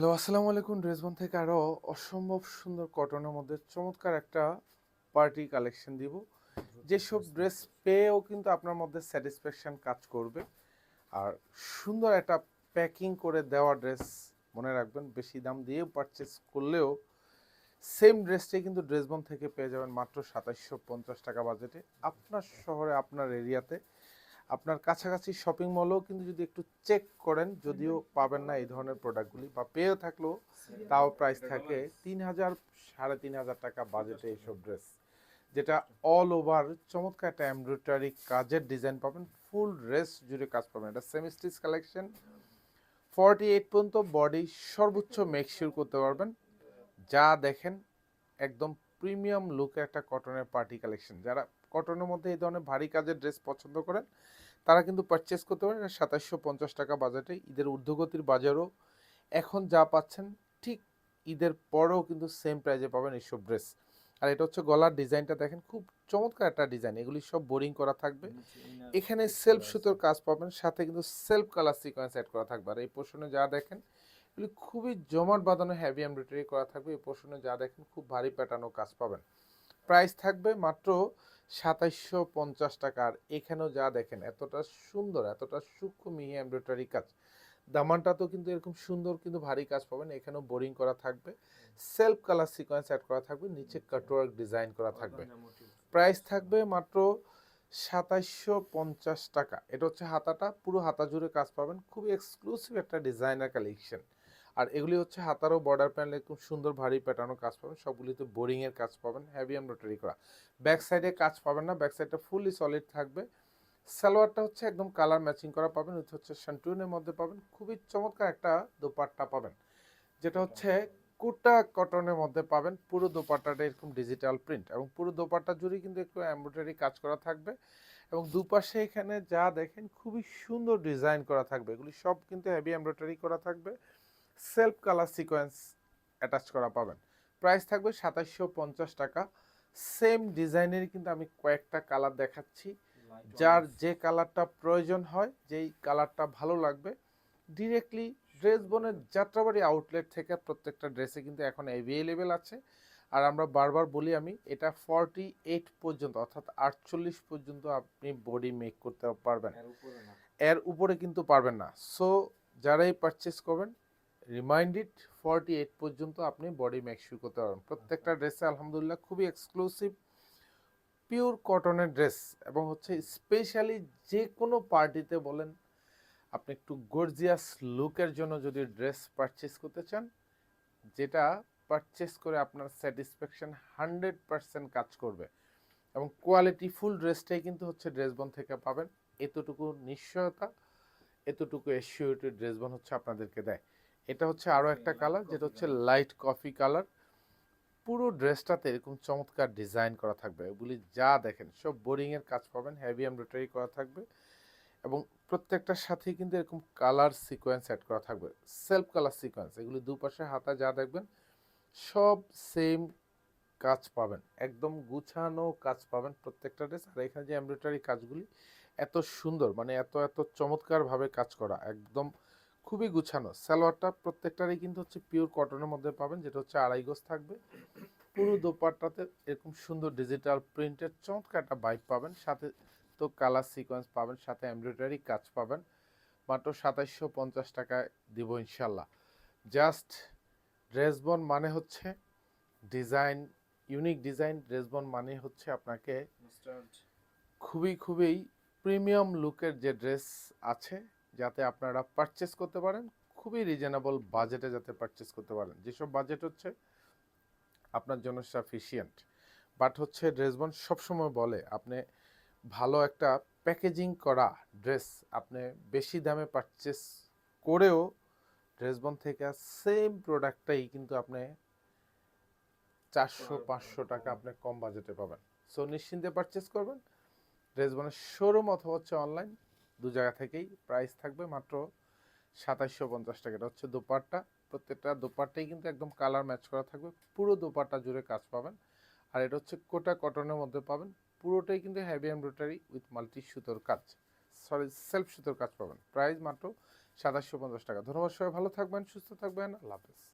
Hello, আসসালামু আলাইকুম, ড্রেসবন থেকে আরও অসম্ভব সুন্দর কটনের মধ্যে চমৎকার একটা পার্টি কালেকশন দিব। যেসব ড্রেস পেয়েও কিন্তু আপনার মধ্যে স্যাটিসফ্যাকশন কাজ করবে। আর সুন্দর একটা প্যাকিং করে দেওয়া ড্রেস মনে রাখবেন, বেশি দাম দিয়েও পারচেস করলেও সেম ড্রেসটাই কিন্তু ড্রেসবন থেকে পেয়ে যাবেন মাত্র সাতাইশশো পঞ্চাশ টাকা বাজেটে আপনার শহরে, আপনার এরিয়াতে আপনার কাছাকাছি শপিং মলেও কিন্তু যদি একটু চেক করেন যদিও পাবেন না এই ধরনের প্রোডাক্টগুলি বা পেয়েও থাকলেও তাও প্রাইস থাকে তিন হাজার সাড়ে তিন হাজার টাকা বাজেটে এইসব ড্রেস যেটা অল ওভার চমৎকার একটা এমব্রয়ডারি কাজের ডিজাইন পাবেন ফুল ড্রেস জুড়ে কাজ পাবেন। এটা সেমিস্টিস কালেকশন ফর্টি এইট পর্যন্ত বডি সর্বোচ্চ মেকশিওর করতে পারবেন। যা দেখেন একদম প্রিমিয়াম লুকে একটা কটনের পার্টি কালেকশন যারা কটনের মধ্যে এই ধরনের ভারী কাজের ড্রেস পছন্দ করেন তারা কিন্তু পারচেস করতে পারেন সাতাশশো পঞ্চাশ টাকা বাজেটে ঈদের ঊর্ধ্বগতির বাজারও এখন যা পাচ্ছেন ঠিক ঈদের পরেও কিন্তু সেম প্রাইজে পাবেন এইসব ড্রেস আর এটা হচ্ছে গলার ডিজাইনটা দেখেন খুব চমৎকার একটা ডিজাইন এগুলি সব বোরিং করা থাকবে। এখানে সেলফ সুতোর কাজ পাবেন সাথে কিন্তু সেলফ কালার সিকোয়েন্স অ্যাড করা থাকবে। আর এই পোর্শনে যা দেখেন এগুলি খুবই জমাট বাঁধানো হ্যাভি এমব্রয়ডারি করা থাকবে এই পোর্শনে যা দেখেন খুব ভারী প্যাটার্নও কাজ পাবেন। প্রাইস থাকবে মাত্র সাতাইশশো পঞ্চাশ টাকা আর এখানেও যা দেখেন এতটা সুন্দর এতটা সূক্ষ্ম মিহি এমব্রয়ডারি কাজ। দামানটা তো কিন্তু এরকম সুন্দর কিন্তু ভারী কাজ পাবেন। এখানেও বোরিং করা থাকবে সেলফ কালার সিকোয়েন্স অ্যাড করা থাকবে নিচে কাটওয়ার্ক ডিজাইন করা থাকবে। প্রাইস থাকবে মাত্র সাতাইশশো পঞ্চাশ টাকা। এটা হচ্ছে হাতাটা পুরো হাতা জুড়ে কাজ পাবেন। খুবই এক্সক্লুসিভ একটা ডিজাইনার কালেকশন আর এগুলি হচ্ছে হাতারও বর্ডার প্যানেল খুব সুন্দর ভারী প্যাটার্নও কাজ পাবেন। সবগুলিতে বোরিংয়ের কাজ পাবেন হ্যাভি এমব্রয়ডারি করা। ব্যাক সাইডে কাজ পাবেন না ব্যাক সাইডটা ফুললি সলিড থাকবে। সালোয়ারটা হচ্ছে একদম কালার ম্যাচিং করা পাবেন, উইথ হচ্ছে শান্টুনের মধ্যে পাবেন। খুবই চমৎকার একটা দোপাট্টা পাবেন, যেটা হচ্ছে কুটা কটনের মধ্যে পাবেন। পুরো দোপাট্টাটা এরকম ডিজিটাল প্রিন্ট এবং পুরো দোপাট্টা জুড়ে কিন্তু একটু এমব্রয়ডারি কাজ করা থাকবে এবং দুপাশে এখানে যা দেখেন খুবই সুন্দর ডিজাইন করা থাকবে। এগুলি সব কিন্তু হেভি এমব্রয়ডারি করা থাকবে। সেলফ কালার সিকোয়েন্স অ্যাটাচ করা পাবেন। প্রাইস থাকবে সাতাশশো পঞ্চাশ টাকা। সেম ডিজাইনেরই কিন্তু আমি কয়েকটা কালার দেখাচ্ছি। যার যে কালারটা প্রয়োজন হয় যেই কালারটা ভালো লাগবে। ডিরেক্টলি ড্রেস বোনের যাত্রাবাড়ি আউটলেট থেকে প্রত্যেকটা ড্রেসে কিন্তু এখন অ্যাভেলেবেল আছে। আর আমরা বারবার বলি আমি এটা ফর্টি এইট পর্যন্ত অর্থাৎ আটচল্লিশ পর্যন্ত আপনি বডি মেক করতে পারবেন। এর উপরে কিন্তু পারবেন না। সো যারাই পারচেস করবেন রিমাইন্ডেড ফর্টি এইট পর্যন্ত আপনি বডি শুরু করতে পারবেন। প্রত্যেকটা ড্রেসে আলহামদুলিল্লাহ খুবই এক্সক্লুসিভ পিওর কটনের ড্রেস এবং হচ্ছে স্পেশালি যে কোনো পার্টিতে বলেন, আপনি একটু গর্জিয়াস লুকের জন্য যদি ড্রেস পারচেস করতে চান, যেটা পারচেস করে আপনার স্যাটিসফ্যাকশন হান্ড্রেড পারসেন্ট কাজ করবে এবং কোয়ালিটি ফুল ড্রেসটাই কিন্তু হচ্ছে ড্রেসবন থেকে পাবেন। এতটুকু নিশ্চয়তা, এতটুকু এসিউরিটি ড্রেসবন হচ্ছে আপনাদেরকে দেয়। এটা হচ্ছে আরও একটা কালার যেটা হচ্ছে লাইট কফি কালার পুরো ড্রেসটাতে এরকম চমৎকার ডিজাইন করা থাকবে। এগুলি যা দেখেন, সব বোরিংয়ের কাজ পাবেন হেভি এমব্রয়ডারি করা থাকবে এবং প্রত্যেকটার সাথেই কিন্তু এরকম কালার সিকোয়েন্স অ্যাড করা থাকবে। সেলফ কালার সিকোয়েন্স এগুলি দুপাশে হাতা যা দেখবেন, সব সেম কাজ পাবেন। একদম গুছানো কাজ পাবেন প্রত্যেকটা ড্রেস আর এখানে যে এমব্রয়ডারি কাজগুলি, এত সুন্দর মানে এত এত চমৎকারভাবে কাজ করা, একদম খুবই গুছানো। সালোয়ারটা প্রত্যেকটারই কিন্তু হচ্ছে পিওর কটনের মধ্যে পাবেন যেটা হচ্ছে আড়াই গজ থাকবে। পুরো দোপাট্টাতে এরকম সুন্দর ডিজিটাল প্রিন্টের চমৎকার একটা বাইক পাবেন। সাথে তো কালার সিকোয়েন্স পাবেন সাথে এমব্রয়ডারি কাজ পাবেন। মাত্র সাতাইশশো পঞ্চাশ টাকায় দিব ইনশাল্লাহ জাস্ট ড্রেসবন মানে হচ্ছে ডিজাইন ইউনিক ডিজাইন ড্রেসবন মানে হচ্ছে আপনাকে খুবই খুবই প্রিমিয়াম লুকের যে ড্রেস আছে যাতে আপনারা পারচেস করতে পারেন, খুবই রিজনেবল বাজেটে যাতে পারচেস করতে পারেন। যেসব বাজেট হচ্ছে, আপনার জন্য সাফিসিয়েন্ট বাট হচ্ছে ড্রেসবন সবসময় বলে, আপনি ভালো একটা প্যাকেজিং করা ড্রেস আপনি বেশি দামে পারচেস করেও ড্রেসবন থেকে সেম প্রোডাক্টটাই কিন্তু আপনি চারশো, পাঁচশো টাকা আপনি কম বাজেটে পাবেন। সো নিশ্চিন্তে পারচেস করবেন। ড্রেসবনের শোরুম অথবা হচ্ছে অনলাইন দু জায়গা থেকেই প্রাইস থাকবে মাত্র সাতাইশশো পঞ্চাশ টাকা। এটা হচ্ছে দোপাট্টা। প্রত্যেকটা দোপাট্টাই কিন্তু একদম কালার ম্যাচ করা থাকবে। পুরো দোপাট্টা জুড়ে কাজ পাবেন। আর এটা হচ্ছে কোটা কটনের মধ্যে পাবেন। পুরোটাই কিন্তু হেভি এমব্রয়ডারি উইথ মাল্টি সুতোর কাজ। সরি সেলফ সুতোর কাজ পাবেন। প্রাইস মাত্র সাতাশশো পঞ্চাশ টাকা। ধন্যবাদ সবাই। ভালো থাকবেন, সুস্থ থাকবেন। আল্লাহ হাফেজ।